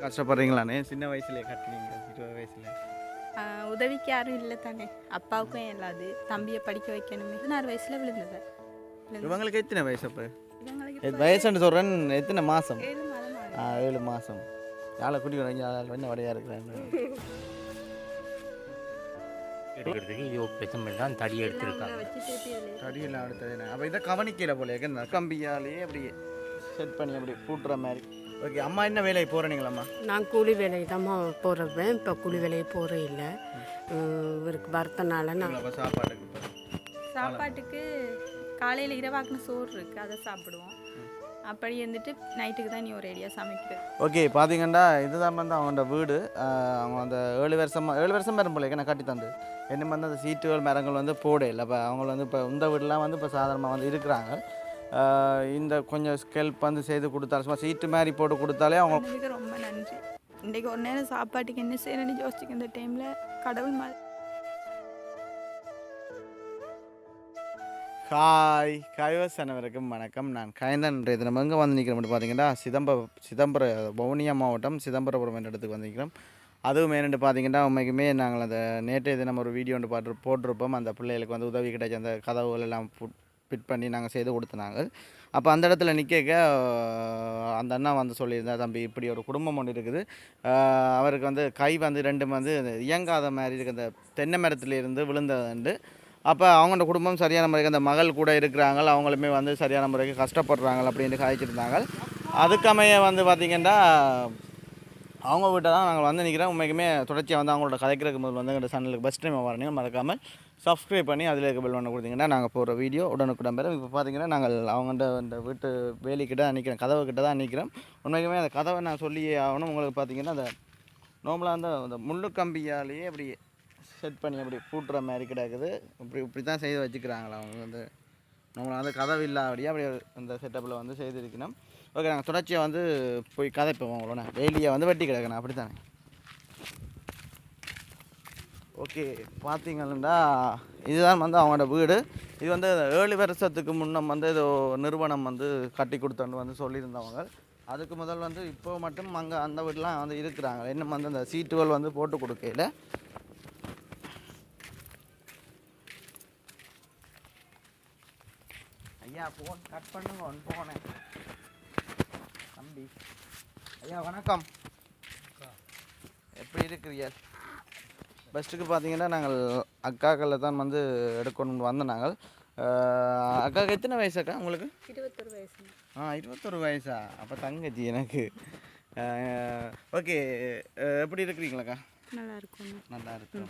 கஷ்டப்படுறீங்களாண்ணே? சின்ன வயசுலேயே கட்டினீங்க இருபது வயசுல? உதவிக்கு யாரும் இல்லை தானே. அப்பாவுக்கும் இல்லாது தம்பியை படிக்க வைக்கணுமே. பதினாறு வயசுல விழுந்தது. விழுந்து- இவங்களுக்கு எத்தனை வயசு அப்போ? இவங்களுக்கு வயசுன்னு சொல்கிறேன் எத்தனை மாதம் ஏழு மாதம் யாழை குடி வரீங்க என்ன வடையாக இருக்கிறேன் எடுக்கிறதுக்கு இது பெசம்பல் தான். தடி எடுத்திருக்காங்க. தடியெல்லாம் அடுத்தது அப்போ இதை கவனிக்கல போல. கம்பியாலேயே அப்படி செட் பண்ணி அப்படி பூட்டுற மாதிரி. ஓகே அம்மா என்ன வேலைக்கு போகிறீங்களாம்மா நான் கூலி வேலைக்கு தான் போகிறேன் இப்போ கூலி வேலைக்கு போகிற இல்லை. இவருக்கு வரத்தனால நான் சாப்பாட்டுக்கு சாப்பாட்டுக்கு காலையில் இரவாக்குன சோறு இருக்குது அதை சாப்பிடுவோம். அப்படி இருந்துட்டு நைட்டுக்கு தான் நீ ஒரு ஐடியா சமைக்கிறது. ஓகே பார்த்தீங்கன்னா இதுதான் வந்து அவங்களோட வீடு. அவங்க அந்த ஏழு வருஷமா ஏழு வருஷம் பேரும் போல நான் கட்டி தந்து. என்ன வந்து அந்த சீட்டுகள் மரங்கள் வந்து போட இல்லை. இப்போ அவங்க வந்து இப்போ இந்த வீடுலாம் வந்து இப்போ சாதாரணமாக வந்து இருக்கிறாங்க. இந்த கொஞ்சம் ஸ்கெல்ப் வந்து செய்து கொடுத்தாலும் சும்மா சீட்டு மாதிரி போட்டு கொடுத்தாலே அவங்க ரொம்ப நன்றி. இன்றைக்கு ஒரு நேரம் சாப்பாட்டுக்கு என்ன செய்யணும்னு யோசிச்சுக்க இந்த டைமில் கடவுள் மாதிரி. ஹாய் கைவஸ் அனைவருக்கும் வணக்கம். நான் கயந்தன் இன்றைய தினம் எங்கே வந்து நிற்கிறோம் மட்டும் பார்த்தீங்கன்னா சிதம்ப சிதம்பர வவுனியா மாவட்டம் சிதம்பரபுரம் என்ற இடத்துக்கு வந்து நிற்கிறோம் அதுவும் என்னென்னு பார்த்தீங்கன்னா உண்மைக்குமே நாங்கள் அந்த நேற்றைய தினம் ஒரு வீடியோ ஒன்று பாட்டு போட்டிருப்போம். அந்த பிள்ளைகளுக்கு வந்து உதவி கிடைச்ச அந்த கதவுகள் எல்லாம் ஃபிட் பண்ணி நாங்கள் செய்து கொடுத்தனாங்க அப்போ அந்த இடத்துல நிற்க அந்த அண்ணா வந்து சொல்லியிருந்தா தம்பி இப்படி ஒரு குடும்பம் ஒன்று இருக்குது. அவருக்கு வந்து கை வந்து ரெண்டும் வந்து இயங்காத மாதிரி இருக்கு. அந்த தென்னை மரத்துலேருந்து விழுந்ததுண்டு. அப்போ அவங்களோட குடும்பம் சரியான முறைக்கு அந்த மகள் கூட இருக்கிறாங்க. அவங்களுமே வந்து சரியான முறைக்கு கஷ்டப்படுறாங்க அப்படின்னு காய்ச்சிருந்தாங்க. அதுக்கமைய வந்து பார்த்திங்கன்னா அவங்க வீட்டை தான் நாங்கள் வந்து நிற்கிறோம் உண்மைக்குமே தொடர்ச்சியாக வந்து அவங்களோட கதைக்கிறதுக்கு முதல் வந்து எங்கள் சேனலுக்கு பெஸ்ட் டைம் வரணும். மறக்காமல் சப்ஸ்கிரைப் பண்ணி அதில் இருக்க பெல் பண்ண கொடுத்தீங்கன்னா நாங்கள் போகிற வீடியோ உடனுக்குடன் பெறும். இப்போ பார்த்தீங்கன்னா நாங்கள் அவங்கள்ட்ட அந்த வீட்டு வேலிக்கிட்ட நிற்கிறோம் கதவு கிட்ட தான் நிற்கிறோம் உண்மைக்குமே அந்த கதவை நான் சொல்லியே ஆகணும். உங்களுக்கு பார்த்தீங்கன்னா அந்த நோம்பலாக வந்து அந்த முள்ளு கம்பியாலேயே அப்படி செட் பண்ணி அப்படி பூட்டுற மாதிரி கிடக்குது. இப்படி இப்படி தான் செய்து வச்சுக்கிறாங்களா அவங்க வந்து. நம்மளை வந்து கதவு இல்லாதபடியே அப்படி அந்த செட்டப்பில் வந்து செய்திருக்கணும். ஓகே நாங்கள் தொடர்ச்சியாக வந்து போய் கதைப்போம் உங்களோட. வேலியை வந்து வெட்டி கிடக்கணும். அப்படி தானே ஓகே பார்த்தீங்கன்னா இதுதான் வந்து அவங்களோட வீடு. இது வந்து ஏழு வருஷத்துக்கு முன்னம் வந்து ஏதோ நிறுவனம் வந்து கட்டி கொடுத்தோன்னு வந்து சொல்லியிருந்தவங்க. அதுக்கு முதல் வந்து இப்போ மட்டும் அங்கே அந்த வீடெலாம் வந்து இருக்கிறாங்க. இன்னும் வந்து அந்த சீட்டுகள் வந்து போட்டு கொடுக்கையில ஐயா ஃபோன் கட் பண்ணுங்க ஒன் போனேன் தம்பி. ஐயா வணக்கம். எப்படி இருக்கிறீங்க? ஃபஸ்ட்டுக்கு பார்த்தீங்கன்னா நாங்கள் அக்காக்களில் தான் வந்து எடுக்கணும்னு வந்தோம் நாங்கள். அக்காவுக்கு எத்தனை வயசு அக்கா உங்களுக்கு? இருபத்தொரு வயசு. ஆ இருபத்தொரு வயசா? அப்போ தங்கச்சி எனக்கு. ஓகே எப்படி இருக்கிறீங்களாக்கா நல்லா இருக்கும் நல்லா இருக்கும்.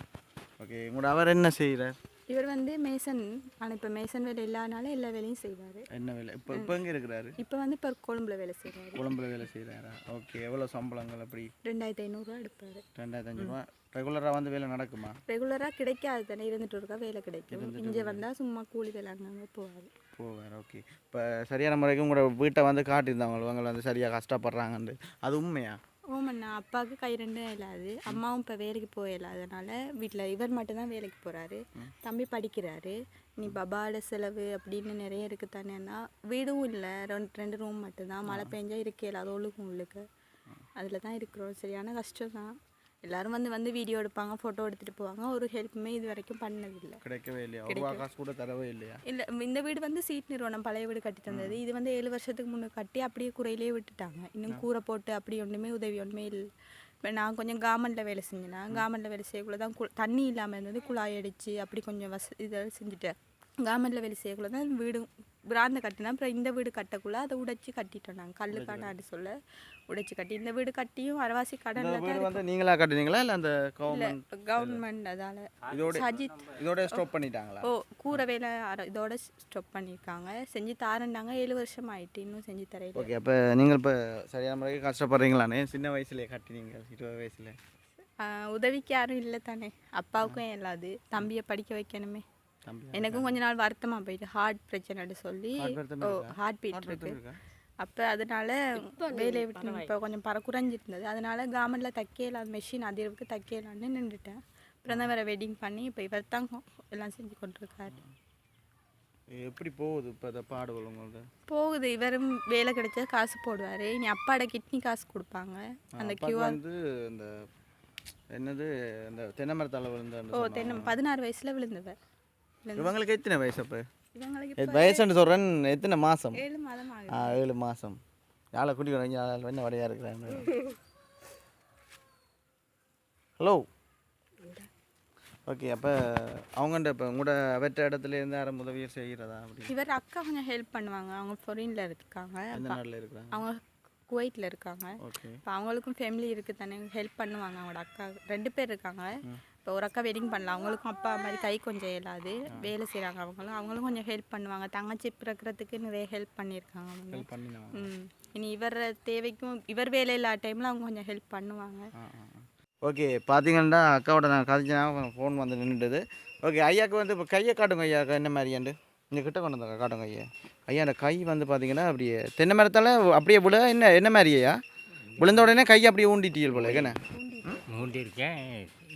ஓகே உங்களோட அவர் என்ன செய்கிறார் இவர் வந்து மேசன் ஆனால் இப்போ மேசன் வேலை இல்லாதனால எல்லா வேலையும் செய்வார். என்ன வேலை? இப்போ இப்போ எங்கே இருக்கிறாரு? இப்போ வந்து இப்போ கொழும்புல வேலை செய்கிறாரு கொழம்புல வேலை செய்கிறாரா ஓகே எவ்வளோ சம்பளங்கள் அப்படி? ரெண்டாயிரத்தி ஐநூறுரூவா எடுப்பார். ரெண்டாயிரத்தஞ்சு ரூபா. ரெகுலராக வந்து வேலை நடக்குமா? ரெகுலராக கிடைக்காது தானே. இருந்துட்டு இருக்கா வேலை கிடைக்கும். இங்கே வந்தால் சும்மா கூலி வேலை அங்கங்கே போவார் போவார் ஓகே. இப்போ சரியான முறைக்கு உங்களோட வீட்டை வந்து காட்டியிருந்தாங்க இவங்க வந்து சரியாக கஷ்டப்படுறாங்கன்னு அது உண்மையா? ஓமண்ணா அப்பாவுக்கு கை ரெண்டும் இல்லாது அம்மாவும் இப்போ வேலைக்கு போக இல்லாதனால வீட்டில் இவர் மட்டும்தான் வேலைக்கு போகிறாரு தம்பி படிக்கிறாரு. நீ பபாட செலவு அப்படின்னு நிறைய இருக்குது தானேன்னா வீடும் இல்லை ரெண்டு ரெண்டு ரூம் மட்டும்தான். மழை பெஞ்சா இருக்கே இல்லாத ஒழுகும் உள்ளுக்கு. அதில் தான் இருக்கிறோம். சரியான கஷ்டம் தான் எல்லாரும் வந்து வந்து வீடியோ எடுப்பாங்க ஃபோட்டோ எடுத்துகிட்டு போவாங்க. ஒரு ஹெல்ப்புமே இது வரைக்கும் பண்ணதில்லை. கிடைக்கவே இல்லையா? காசு கூட தரவே இல்லையா? இல்லை இந்த வீடு வந்து சீட் நிறுவனம் பழைய வீடு கட்டி தந்தது. இது வந்து ஏழு வருஷத்துக்கு முன்னே கட்டி அப்படியே குறையிலே விட்டுட்டாங்க. இன்னும் கூரை போட்டு அப்படி ஒன்றுமே உதவி ஒன்றுமே இல்லை. இப்போ நான் கொஞ்சம் கார்மெண்ட்டில் வேலை செஞ்சேன்னா கார்மெண்ட்டில் வேலை செய்யக்குள்ள தான் கு தண்ணி இல்லாமல் இருந்தது குழாய் அடித்து அப்படி கொஞ்சம் வச இதெல்லாம் செஞ்சுட்டேன். கார்மெண்ட்டில் வேலை செய்யக்குள்ள தான் வீடு பிராந்த கட்டினா அப்புறம் இந்த வீடு கட்டக்குள்ள அதை உடைச்சி கட்டிட்டோம் நாங்கள் கல்லுக்கான அடி சொல்ல உடைச்சி கட்டி. இந்த வீடு கட்டியும் அரவாசி கடனில் வீடு வந்து நீங்களா கட்டுனீங்களா? இல்லை அந்த கவர்மெண்ட் கவர்மெண்ட் அதால். இதோட சஜித் இதோட ஸ்டாப் பண்ணிட்டாங்களா? ஓ கூரை வேலை இதோட ஸ்டாப் பண்ணியிருக்காங்க செஞ்சு தாரண்டாங்க ஏழு வருஷம் ஆயிட்டு இன்னும் செஞ்சு தரையில ஓகே அப்போ நீங்கள் இப்போ சரியான முறைக்கு கஷ்டப்படுறீங்களாண்ணே? சின்ன வயசுலேயே கட்டினீங்க இருபது வயசுல. உதவிக்கு யாரும் இல்லை தானே. அப்பாவுக்கும் இல்லாது தம்பியை படிக்க வைக்கணுமே. எனக்கும் கொஞ்ச நாள் வருத்தமாக போயிட்டு ஹார்ட் பிரச்சனைன்னு சொல்லி ஓ? ஹார்ட் பீட் இருக்கு? அப்போ அதனால வேலையை விட்டு இப்போ கொஞ்சம் பற குறைஞ்சிருந்தது. அதனால கவர்மெண்ட்டில் தைக்கலாம் மெஷின் அதிர்வுக்கு தைக்கலான்னு நின்றுட்டேன். அப்புறம் தான் வேறு வெட்டிங் பண்ணி இப்போ இவர் தான் எல்லாம் செஞ்சு கொண்டிருக்காரு. எப்படி போகுது இப்போ இந்த பாடுகள் உங்கள்ட்ட போகுது. இவரும் வேலை கிடைச்சா காசு போடுவார். இனி அப்பாட கிட்னி காசு கொடுப்பாங்க. அந்த கியூஆர் வந்து இந்த என்னது இந்த தென்னை மரத்தால் விழுந்த ஓ தென்னை பதினாறு வயசில் விழுந்தவர். விழுந்து இவங்களுக்கு எத்தனை வயசு அப்போ வயசுன்னு சொல்கிறேன் எத்தனை மாதம் ஆ ஏழு மாதம் யாழை குடி வரீங்க என்ன வடையாக இருக்கிறாங்க ஹலோ ஓகே அப்போ அவங்கள்ட்ட இப்போ உங்களோட அவற்ற இடத்துல இருந்து யாரும் உதவியை செய்கிறதா அப்படி இவர் அக்கா கொஞ்சம் ஹெல்ப் பண்ணுவாங்க அவங்க ஃபாரின்ல இருக்காங்க எந்த நாட்டில் இருக்கிறாங்க அவங்க குவைத்தில் இருக்காங்க ஓகே இப்போ அவங்களுக்கும் ஃபேமிலி இருக்குது தானே ஹெல்ப் பண்ணுவாங்க அவங்களோட அக்கா ரெண்டு பேர் இருக்காங்க இப்போ ஒரு அக்கா வெட்டிங் பண்ணலாம் அவங்களுக்கும் அப்பா மாதிரி கை கொஞ்சம் இயலாது. வேலை செய்கிறாங்க அவங்களும். அவங்களும் கொஞ்சம் ஹெல்ப் பண்ணுவாங்க. தங்கச்சி பிறக்கிறதுக்கு நிறைய ஹெல்ப் பண்ணியிருக்காங்க அவங்க. ஹெல்ப் பண்ணினோம் ம். இனி இவர் தேவைக்கும் இவர் வேலை இல்லாத டைமில் அவங்க கொஞ்சம் ஹெல்ப் பண்ணுவாங்க. ஓகே பார்த்தீங்கன்னா அக்காவோட நான் கதைச்சினா ஃபோன் வந்து நின்றுது ஓகே ஐயாக்கு வந்து இப்போ கையை காட்டுங்க ஐயா. என்ன மாதிரியாண்டு இங்கே கிட்ட கொண்டு வந்தாங்க காட்டுங்க ஐயா. ஐயா அந்த கை வந்து பார்த்தீங்கன்னா அப்படியே தென்னை மரத்தால் அப்படியே விழ என்ன என்ன மாதிரி ஐயா? விழுந்த உடனே கை அப்படியே ஊண்டிட்டீங்க போல என்ன? மூண்டி இருக்கேன்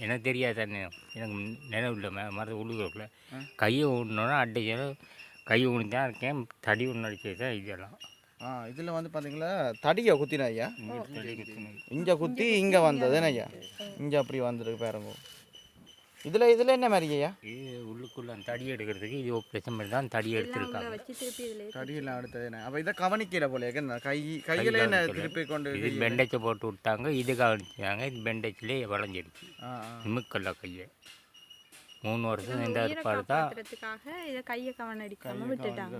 எனக்கு தெரியாது தானே எனக்கு நினைவு இல்லை. மரத்தை உழுகுறக்குள்ள கையை ஊடினோன்னா அடிச்சு கை ஊனி தான் இருக்கேன். தடி ஒன்று அடிச்சது தான் இதெல்லாம். ஆ இதில் வந்து பார்த்தீங்களா தடியை குத்தினா ஐயா இங்க குத்தி இங்கே வந்தது என்ன ஐயா இங்கே அப்படி வந்துருக்கு பாருங்க. இதில் இதில் என்ன மாதிரி ஐயா? இது உள்ளுக்குள்ள அந்த தடி எடுக்கிறதுக்கு இது ஆப்ரேஷன் பண்ணி தான் தடி எடுத்திருக்காங்க. வச்சு திருப்பி இதில் தடியெல்லாம் அடுத்தது என்ன? அப்போ இதை கவனிக்கல போல என்ன கை கையில் என்ன திருப்பி கொண்டு இது பெண்டேஜை போட்டு விட்டாங்க இது கவனிச்சாங்க இது பெண்டேஜ்லேயே வளைஞ்சிடுச்சு நிமிக்கல்ல கையை. மூணு வருஷம் இந்த இதை கையை கவனம் அடிக்காமல் விட்டுட்டாங்க.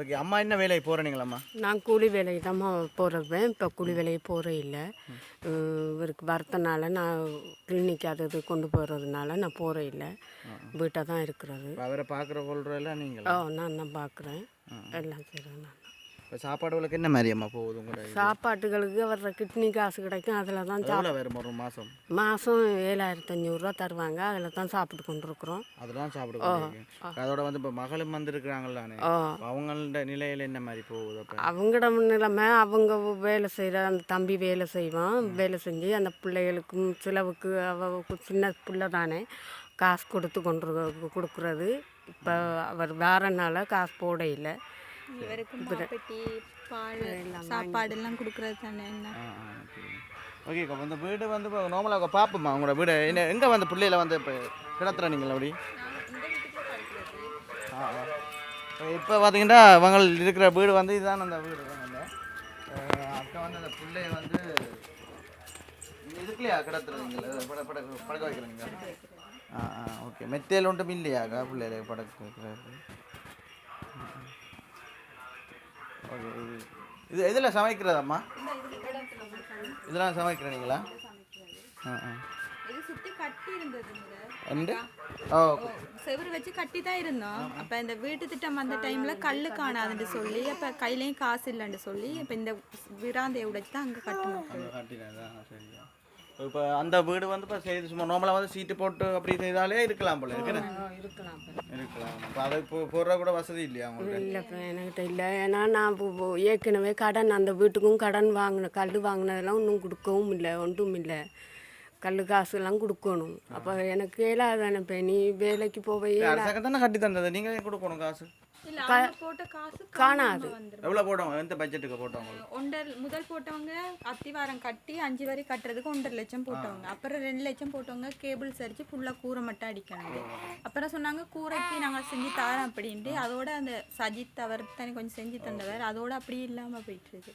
ஓகே அம்மா என்ன வேலைக்கு போகிறீங்களாம்மா நான் கூலி வேலைக்கு தான் போகிறேன் இப்போ கூலி வேலைக்கு போகிறே இல்லை. இவருக்கு வரத்தனால நான் கிளினிக் அது இது கொண்டு போகிறதுனால நான் போகிறே இல்லை. வீட்டில் தான் இருக்கிறது. அவரை பார்க்குற கொள்றதெல்லாம் நீங்களா? நான் தான் பார்க்குறேன். எல்லாம் செய்கிறேன் நான் இப்போ சாப்பாடுகளுக்கு என்ன மாதிரி அம்மா போகுது உங்களோட சாப்பாட்டுகளுக்கு வர்ற கிட்னி காசு கிடைக்கும் அதில் தான் எவ்வளோ வேறு ஒரு மாதம் மாதம் ஏழாயிரத்தி அஞ்சூறுரூவா தருவாங்க அதில் தான் சாப்பிட்டு கொண்டிருக்கிறோம். அதெல்லாம் சாப்பிடுவோம் அதோட வந்து இப்போ மகளும் வந்திருக்கிறாங்களானே? அவங்களோட நிலையில் என்ன மாதிரி போகுது அவங்களோட நிலைமை அவங்க வேலை செய்கிற அந்த தம்பி வேலை செய்வான் வேலை செஞ்சு அந்த பிள்ளைகளுக்கும் செலவுக்கு அவ சின்ன பிள்ளை தானே காசு கொடுத்து கொண்டு கொடுக்குறது. இப்போ அவர் வேறனால காசு போட இல்லை இவருக்கு மாப்பெட்டி பால் சாப்பாடு எல்லாம் கொடுக்கறது தானே என்ன? ஓகே. இப்போ இந்த வீடு வந்து இப்போ நார்மலாக பார்ப்போம்மா உங்களோட வீடு. என்ன எங்கே வந்து பிள்ளையில வந்து இப்போ கிடத்துற நீங்கள் அப்படி? ஆ இப்போ பார்த்தீங்கன்னா அவங்க இருக்கிற வீடு வந்து இதுதான் அந்த வீடு அந்த அக்கா வந்து அந்த பிள்ளைய வந்து இதுக்குலையா கிடத்துறீங்களா பட பட படக்க வைக்கிறீங்க ஆ ஆ ஓகே. மெத்தையில் ஒன்றும் இல்லையாக்கா பிள்ளையில படக்க வைக்கிறது? ஓகே இது இதில் சமைக்கிறதாம்மா? இதெல்லாம் சமைக்கிறீங்களா? ஆ ஆ. இது சுற்றி கட்டி இருந்தது ரெண்டு? ஓ செவுரு வச்சு கட்டி தான் இருந்தோம். அப்போ இந்த வீட்டு திட்டம் வந்த டைமில் கல் காணாதுன்னு சொல்லி அப்போ கையிலையும் காசு இல்லைன்னு சொல்லி இப்போ இந்த விராந்தையை உடைச்சு தான் அங்கே கட்டணும். இப்போ அந்த வீடு வந்து இப்போ செய்து சும்மா நார்மலாக வந்து சீட்டு போட்டு அப்படி செய்தாலே இருக்கலாம் போல இருக்குன்னு இருக்கலாம் இருக்கலாம். இப்போ அதை இப்போ போடுற கூட வசதி இல்லையா உங்களுக்கு? இல்லை இப்போ என்கிட்ட இல்லை. ஏன்னா நான் ஏற்கனவே கடன் அந்த வீட்டுக்கும் கடன் வாங்கின கல் வாங்கினதெல்லாம் ஒன்றும் கொடுக்கவும் இல்லை ஒன்றும் இல்லை. கல் காசுலாம் கொடுக்கணும். அப்போ எனக்கு இயலாதானே இப்போ. நீ வேலைக்கு போவே அரசாங்கம் தானே கட்டி தந்தது. நீங்கள் கொடுக்கணும் காசு. காணாது. எவ்வளோ போட்டவங்க எந்த பட்ஜெட்டுக்கு போட்டவங்க? ஒன்றரை முதல் போட்டவங்க அத்திவாரம் கட்டி அஞ்சு வரி கட்டுறதுக்கு ஒன்றரை லட்சம் போட்டவங்க. அப்புறம் ரெண்டு லட்சம் போட்டவங்க கேபிள் சரிச்சு ஃபுல்லாக கூரை மட்டும் அடிக்கணும். அப்புறம் சொன்னாங்க கூரைக்கு நாங்கள் செஞ்சு தரோம் அப்படின்ட்டு. அதோட அந்த சஜித் அவர் தனி கொஞ்சம் செஞ்சு தந்தவர். அதோட அப்படியே இல்லாமல் போயிட்டு இருக்கு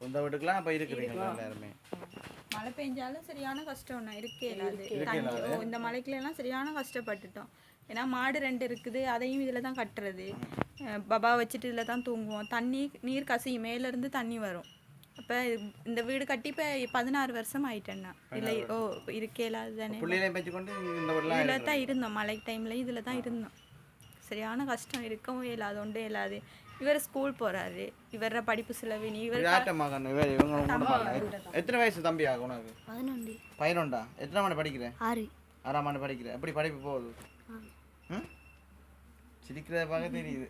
சொந்த வீட்டுக்குலாம் இப்போ இருக்கிறீங்களா எல்லாருமே. மழை பெஞ்சாலும் சரியான கஷ்டம் நான் இருக்கே இல்லாது இந்த மழைக்குல எல்லாம் சரியான கஷ்டப்பட்டுட்டோம். ஏன்னா மாடு ரெண்டு இருக்குது அதையும் இதில் தான் கட்டுறது. பபா வச்சுட்டு இதில் தான் தூங்குவோம். தண்ணி நீர் கசியும் மேலேருந்து தண்ணி வரும். அப்போ இந்த வீடு கட்டி இப்போ பதினாறு வருஷம் ஆயிட்டேன்னா. இல்லை ஓ இருக்கே இல்லாது தானே பிள்ளைகளையும் வச்சு கொண்டு இந்த வீடெலாம் இதில் தான் இருந்தோம். மழை டைமில் இதில் தான் இருந்தோம். சரியான கஷ்டம். இருக்கவும் இல்லாது ஒன்றே இல்லாது இவர் ஸ்கூல் போகிறாரு இவர படிப்பு செலவு நீ இவர். எத்தனை வயசு தம்பி ஆகும் உனக்கு? பதினொன்று. பதினொண்டா எத்தனை ஆண்டு படிக்கிறேன் ஆறு. ஆறாம் ஆண்டு படிக்கிறேன் எப்படி படிப்பு போகுது? சிரிக்கிறத பார்க்க தெரியுது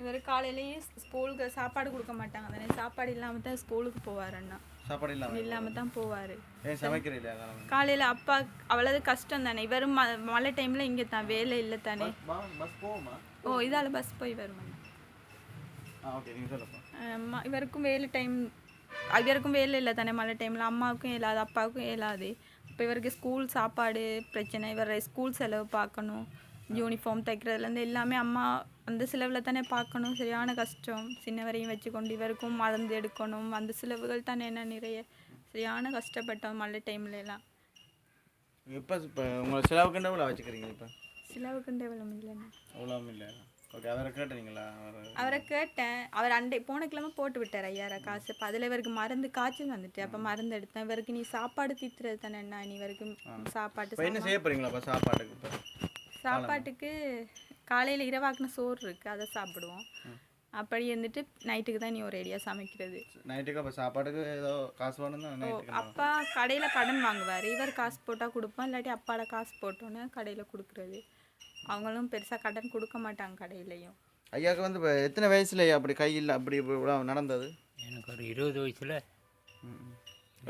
இவர் காலையிலேயே ஸ்கூலுக்கு சாப்பாடு கொடுக்க மாட்டாங்க. தானே சாப்பாடு இல்லாமல் தான் ஸ்கூலுக்கு போவார் அண்ணா சாப்பாடு இல்லாமல் இல்லாமல் தான் போவார். காலையில்? அப்பா அவ்வளவு கஷ்டம் தானே. இவரும் மழை டைமில் இங்கே தான் வேலை இல்லை தானே. ஓ இதால் பஸ் போய் வரும் அம்மா இவருக்கும் வேலை டைம் இவருக்கும் வேலை இல்லை தானே மழை டைமில் அம்மாவுக்கும் இயலாது அப்பாவுக்கும் இயலாது. இப்போ இவருக்கு ஸ்கூல் சாப்பாடு பிரச்சனை இவர் ஸ்கூல் செலவு பார்க்கணும். யூனிஃபார்ம் தைக்கிறதுலேருந்து எல்லாமே அம்மா அந்த செலவில் தானே பார்க்கணும். சரியான கஷ்டம். சின்னவரையும் வச்சுக்கொண்டு இவருக்கும் மருந்து எடுக்கணும். அந்த செலவுகள் தானே என்ன நிறைய சரியான கஷ்டப்பட்டோம் மழை டைம்ல எல்லாம். இப்போ இப்போ உங்களை செலவுக்குண்டு எவ்வளோ வச்சுக்கிறீங்க இப்போ? செலவுக்குண்டே எவ்வளோ இல்லைண்ணா அவ்வளோ இல்லை. ஓகே அவரை கேட்டீங்களா? அவர் கேட்டேன். அவர் அண்டை போன கிழமை போட்டு விட்டார் ஐயாயிரம் காசு. இப்போ அதில் இவருக்கு மருந்து காய்ச்சல் வந்துட்டு அப்போ மருந்து எடுத்தேன். இவருக்கு நீ சாப்பாடு தீத்துறது தானே என்ன நீ இவருக்கு சாப்பாட்டு இப்போ என்ன செய்ய போகிறீங்களா சாப்பாட்டுக்கு இப்போ? சாப்பாட்டுக்கு காலையில் இரவாக்குன சோறு இருக்குது அதை சாப்பிடுவோம். அப்படி இருந்துட்டு நைட்டுக்கு தான் நீ ஒரு ஐடியா சமைக்கிறது. நைட்டுக்கு அப்போ சாப்பாட்டுக்கு ஏதோ காசு வேணும் தான் ஓ நைட்டுக்கு அப்பா கடையில் கடன் வாங்குவார். இவர் காசு போட்டால் கொடுப்போம் இல்லாட்டி அப்பாட காசு போட்டோன்னே கடையில் கொடுக்குறது. அவங்களும் பெருசாக கடன் கொடுக்க மாட்டாங்க கடையிலையும். ஐயாவுக்கு வந்து இப்போ எத்தனை வயசுல அப்படி கையில் அப்படி நடந்தது? எனக்கு ஒரு இருபது வயசில். ம்.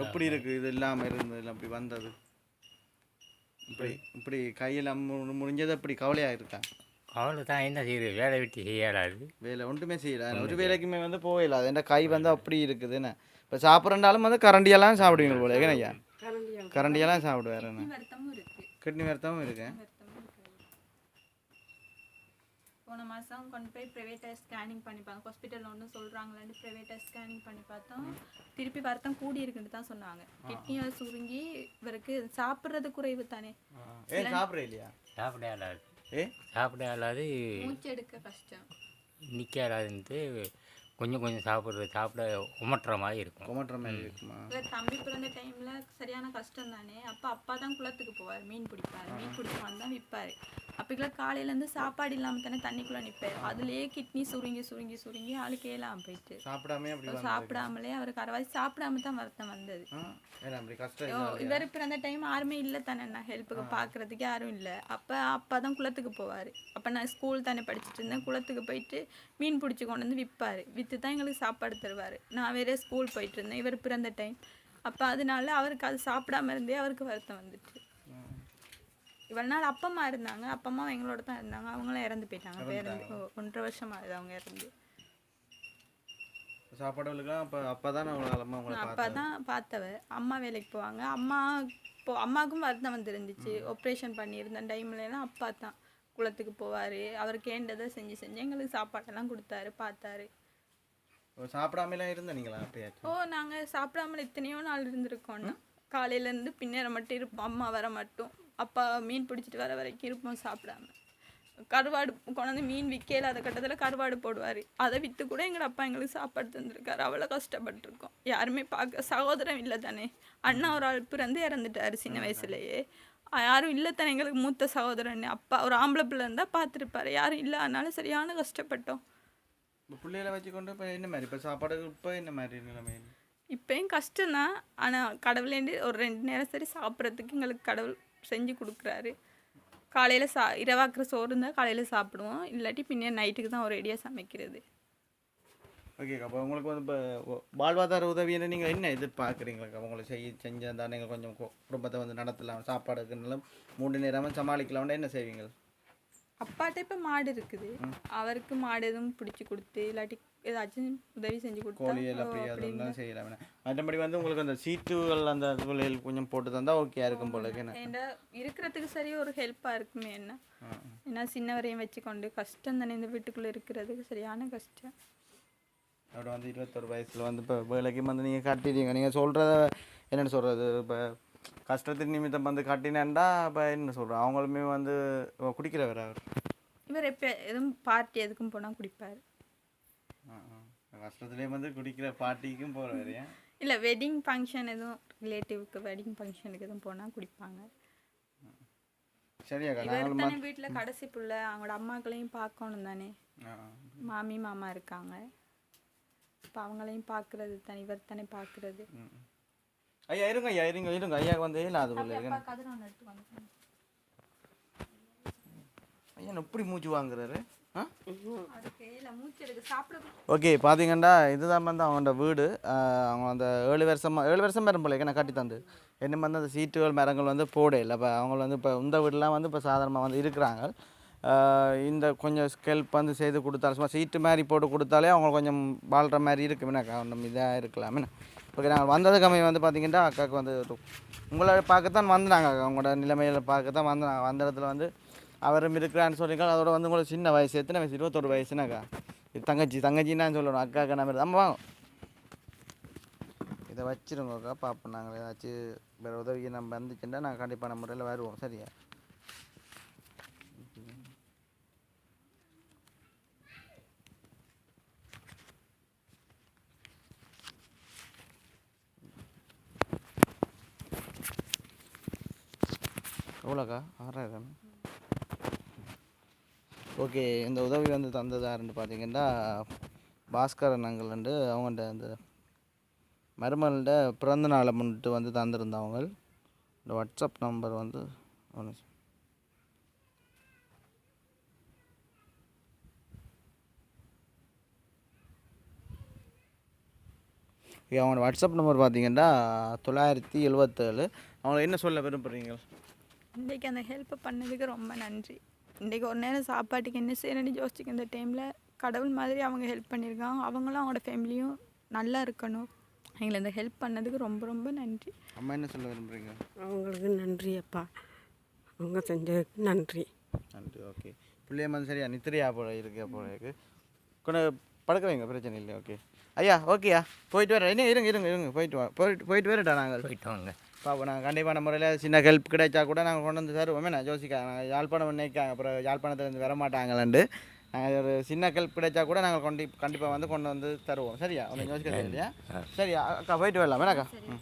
எப்படி இருக்கு இது இல்லாமல் இருந்தது இல்லை அப்படி வந்தது? இப்படி இப்படி கையில் மு- முடிஞ்சது அப்படி கவலையாக இருக்கா கவலை தான் என்ன செய்யுது வேலை வெட்டி செய்யலாது வேலை ஒன்றுமே செய்யல. ஒரு வேலைக்குமே வந்து போயிடல அது என்ன கை வந்து அப்படி இருக்குதுன்னு. இப்போ சாப்பிட்றண்டாலும் வந்து கரண்டியெல்லாம் சாப்பிடுவீங்க போல ஏன்னா கரண்டியெல்லாம். சாப்பிடுவார் என்ன? வருத்தமும் இருக்குது கிட்னி வருத்தமும் இருக்கு. போன மாதம் கொண்டு போய் ப்ரைவேட்டாக ஸ்கேனிங் பண்ணி பார்த்தோம். ஹாஸ்பிட்டலில் ஒன்றும் சொல்கிறாங்களான்னு ப்ரைவேட்டாக ஸ்கேனிங் பண்ணி பார்த்தோம். திருப்பி வருத்தம் கூடி இருக்குன்னு தான் சொன்னாங்க. கிட்னியை சுருங்கி இவருக்கு சாப்பிட்றது குறைவு தானே. சாப்பிட்ற இல்லையா? சாப்பிட ஏ சாப்பிட இயலாது மூச்சு எடுக்க கஷ்டம் நிற்க இயலாதுன்ட்டு கொஞ்சம் கொஞ்சம் சாப்பிட்றது சாப்பிட உமட்டுற மாதிரி இருக்கும். கொமட்டுற மாதிரி இருக்குமா? இவர் தம்பி பிறந்த டைமில் சரியான கஷ்டம் தானே அப்போ அப்பா தான் குளத்துக்கு போவார். மீன் பிடிப்பார். மீன் பிடிச்சி வந்தால் விற்பார் அப்போக்கெல்லாம் காலையிலேருந்து சாப்பாடு இல்லாமல் தானே தண்ணிக்குள்ளே நிற்பார் அதுலேயே கிட்னி சுருங்கி சுருங்கி சுருங்கி ஆளுக்கு ஏலாம் போயிட்டு. சாப்பிடாமே சாப்பிடாமலே அவருக்கு அரைவாசி சாப்பிடாம தான் வருத்தம் வந்தது. இல்லை இவர் பிறந்த டைம் யாருமே இல்லை தானே நான் ஹெல்ப்புக்கு பார்க்கறதுக்கு யாரும் இல்லை. அப்போ அப்பா தான் குளத்துக்கு போவார். அப்போ நான் ஸ்கூல் தானே படிச்சுட்டு இருந்தேன். குளத்துக்கு போயிட்டு மீன் பிடிச்சி கொண்டு வந்து விற்பார் விற்று தான் எங்களுக்கு சாப்பாடு தருவார். நான் வேறே ஸ்கூல் போயிட்டு இருந்தேன் இவர் பிறந்த டைம் அப்போ அதனால அவருக்கு அது சாப்பிடாம இருந்தே அவருக்கு வருத்தம் வந்துட்டு. இவ்வளோ நாள் அப்பம்மா இருந்தாங்க. அப்பம்மா எங்களோட தான் இருந்தாங்க. அவங்களும் இறந்து போயிட்டாங்க. ஓ, ஒன்றரை வருஷம் ஆகுது அவங்க இறந்து. சாப்பாடுகளுக்கெல்லாம் அப்போ அப்போ தான் அவ்வளோ காலமாக உங்களை அப்பா பார்த்தேன் தான் பார்த்தவ அம்மா வேலைக்கு போவாங்க. அம்மா இப்போ அம்மாவுக்கும் வருத்தம் வந்துருந்துச்சு. ஆப்ரேஷன் பண்ணியிருந்த டைம்லலாம் அப்பா தான். குளத்துக்கு போவார். அவர் கேண்டதை செஞ்சு செஞ்சு எங்களுக்கு சாப்பாடெல்லாம் கொடுத்தாரு பார்த்தாரு. சாப்பிடாமலாம் இருந்த நீங்களா ஓ நாங்கள் சாப்பிடாமல் எத்தனையோ நாள் இருந்திருக்கோம்னா காலையிலேருந்து பின்னேற மட்டும் இருப்போம் அம்மா வர மட்டும். அப்பா மீன் பிடிச்சிட்டு வர வரைக்கும் இருப்போம் சாப்பிடாம. கருவாடு கொண்டாந்து மீன் விற்கலாத கட்டத்தில் கருவாடு போடுவார். அதை விற்று கூட எங்கள் அப்பா எங்களுக்கு சாப்பாடு தந்திருக்காரு. அவ்வளோ கஷ்டப்பட்டிருக்கோம். யாருமே பார்க்க சகோதரம் இல்லை தானே. அண்ணா ஒரு ஆள் பிறந்து இறந்துட்டாரு சின்ன வயசுலயே. யாரும் இல்லை தானே எங்களுக்கு மூத்த சகோதரன் அப்பா ஒரு ஆம்பளை பிள்ளை இருந்தால் பார்த்துருப்பாரு. யாரும் இல்லை அதனால சரியான கஷ்டப்பட்டோம். இப்போ பிள்ளைகளை வச்சுக்கொண்டு இப்போ என்ன மாதிரி இப்போ சாப்பாடு இப்போ என்ன மாதிரி நிலைமை இப்பயும் கஷ்டம்தான் ஆனால் கடவுளேண்டு ஒரு ரெண்டு நேரம் சரி சாப்பிட்றதுக்கு எங்களுக்கு கடவுள் செஞ்சு கொடுக்குறாரு காலையில் சா இரவாக்குற சோறு இருந்தால் காலையில் சாப்பிடுவோம் இல்லாட்டி பின்ன நைட்டுக்கு தான் ஒரு ரெடியாக சமைக்கிறது ஓகே அப்போ உங்களுக்கு வந்து இப்போ வாழ்வாதார உதவின்னு நீங்கள் என்ன எதிர்பார்க்குறீங்களா உங்களுக்கு செய்ய செஞ்சால் நீங்கள் கொஞ்சம் கு- குடும்பத்தை வந்து நடத்தலாம் சாப்பாடுக்குனாலும் மூன்று நேரமாக சமாளிக்கலாம்னா என்ன செய்வீங்க அப்பாட்ட இப்போ மாடு இருக்குது. அவருக்கு மாடு எதுவும் பிடிச்சி கொடுத்து இல்லாட்டி ஏதாச்சும் உதவி செஞ்சு கொடுத்தா கோழிகள் ஓ, அப்படி அப்படி அதெல்லாம் செய்யலாம் மற்றபடி வந்து உங்களுக்கு அந்த சீட்டுகள் அந்த இதுகள் கொஞ்சம் போட்டு தந்தால் ஓகே இருக்கும் போல என்ன? இருக்கிறதுக்கு சரி ஒரு ஹெல்ப்பாக இருக்குமே என்ன? ஏன்னா சின்ன வரையும் வச்சுக்கொண்டு கஷ்டம் தானே இந்த வீட்டுக்குள்ளே இருக்கிறதுக்கு சரியான கஷ்டம். அப்படி வந்து இருபத்தொரு வயசில் வந்து இப்போ வேலைக்கு வந்து நீங்கள் கட்டிட்டீங்க. நீங்கள் சொல்கிறத என்னென்னு சொல்கிறது இப்போ கஷ்டத்தின் நிமித்தம் வந்து கட்டினேன்டா இப்போ என்ன சொல்கிறேன் அவங்களுமே வந்து குடிக்கிறவர் அவர்? இவர் எப்போ எதுவும் பார்ட்டி எதுக்கும் போனால் குடிப்பார். கஷ்டத்துலேயே வந்து குடிக்கிற பார்ட்டிக்கும் போகிறவர் இல்லை வெட்டிங் ஃபங்க்ஷன் எதுவும் ரிலேட்டிவ்க்கு வெட்டிங் ஃபங்க்ஷனுக்கு எதுவும் போனால் குடிப்பாங்க. சரியாக்கா இவர் தானே வீட்டில் கடைசி புள்ள அவங்களோட அம்மாக்களையும் பார்க்கணும் தானே? மாமி மாமா இருக்காங்க. இப்போ அவங்களையும் பார்க்குறது தானே இவர் தானே பார்க்குறது. ஐயா இருங்க ஐயா இருங்க இருங்க. ஐயா வந்து இல்லை அது போல இருக்கு ஐயா எப்படி மூச்சு வாங்குறாரு? ஓகே பார்த்தீங்கன்னா இதுதான் வந்து அவங்களோட வீடு. அவங்க அந்த ஏழு வருஷமாக ஏழு வருஷம் பேரும் போல நான் கட்டி தந்து என்ன வந்து அந்த சீட்டுகள் மரங்கள் வந்து போட இல்லை. இப்போ அவங்க வந்து இப்போ இந்த வீடுலாம் வந்து இப்போ சாதாரணமாக வந்து இருக்கிறாங்க. இந்த கொஞ்சம் ஸ்கெல்ப் வந்து செய்து கொடுத்தாலும் சும்மா சீட்டு மாதிரி போட்டு கொடுத்தாலே அவங்க கொஞ்சம் வாழ்கிற மாதிரி இருக்குமே கொஞ்சம் இதாக இருக்கலாமே ஓகே நாங்கள் வந்ததுக்கு அமைய வந்து பார்த்திங்கன்னா அக்காவுக்கு வந்து ஒரு- உங்களை பார்க்கத்தான் வந்தாங்க அவங்களோட நிலைமையில பார்க்கத்தான் வந்தாங்க வந்த இடத்துல வந்து அவரும் இருக்கிறான்னு சொல்லிங்க அதோட வந்து உங்களுக்கு சின்ன வயசு. எத்தனை வயசு? இருபத்தொரு வயசுனாக்கா இது தங்கச்சி. தங்கச்சின்னு சொல்லணும். அக்காக்கா நம்ம நம்ம வாங்க. இதை வச்சிருங்கக்கா பார்ப்போம். நாங்கள் ஏதாச்சும் வேறு உதவி நம்ம வந்துச்சுன்னா நாங்கள் கண்டிப்பான முறையில் வருவோம். சரியா? எவ்வளோக்கா? ஆறாயிரம். ஓகே இந்த உதவி வந்து தந்தது யாருன்னு பார்த்தீங்கன்னா பாஸ்கரன் அங்கிள் வந்து அவங்கள்ட்ட அந்த மருமகள்கிட்ட பிறந்த நாளை முன்னிட்டு வந்து தந்திருந்தவங்க இந்த வாட்ஸ்அப் நம்பர் வந்து ஒன்று ஓகே, அவங்களோட வாட்ஸ்அப் நம்பர் பார்த்தீங்கன்னா தொள்ளாயிரத்தி எழுபத்தேழு அவங்கள என்ன சொல்ல விரும்புகிறீங்க இன்றைக்கி அந்த ஹெல்ப் பண்ணதுக்கு ரொம்ப நன்றி. இன்றைக்கி ஒரு நேரம் சாப்பாட்டுக்கு என்ன செய்யணும்னு யோசிச்சுக்க இந்த டைமில் கடவுள் மாதிரி அவங்க ஹெல்ப் பண்ணியிருக்காங்க. அவங்களும் அவங்களோட ஃபேமிலியும் நல்லா இருக்கணும். எங்களை இந்த ஹெல்ப் பண்ணதுக்கு ரொம்ப ரொம்ப நன்றி. அம்மா என்ன சொல்ல விரும்புகிறீங்க அவங்களுக்கு நன்றி அப்பா. அவங்க செஞ்சதுக்கு நன்றி. நன்றி ஓகே பிள்ளைய வந்து சரியா நித்திரையா போல இருக்கு போல இருக்கு. கொஞ்சம் படுக்க வைங்க பிரச்சனை இல்லை ஓகே ஐயா ஓகேயா போயிட்டு வரேன். இருங்க இருங்க இருங்க போயிட்டு வா போயிட்டு போயிட்டு வரட்டா நாங்கள். போயிட்டு வாங்க. பாப்போம் நாங்கள் கண்டிப்பான முறையில் சின்ன ஹெல்ப் கிடைச்சா கூட நாங்கள் கொண்டு வந்து தருவோமே. நான் யோசிக்க நாங்கள் யாழ்ப்பாணம் நினைக்காங்க அப்புறம் யாழ்ப்பாணத்துலேருந்து வர மாட்டாங்களேண்டு நாங்கள் ஒரு சின்ன ஹெல்ப் கிடைச்சா கூட நாங்கள் கொண்டு கண்டிப்பாக வந்து கொண்டு வந்து தருவோம். சரியா? ஒன்றும் யோசிக்க இல்லையா சரியா? அக்கா போயிட்டு வரலாமே அக்கா ம்.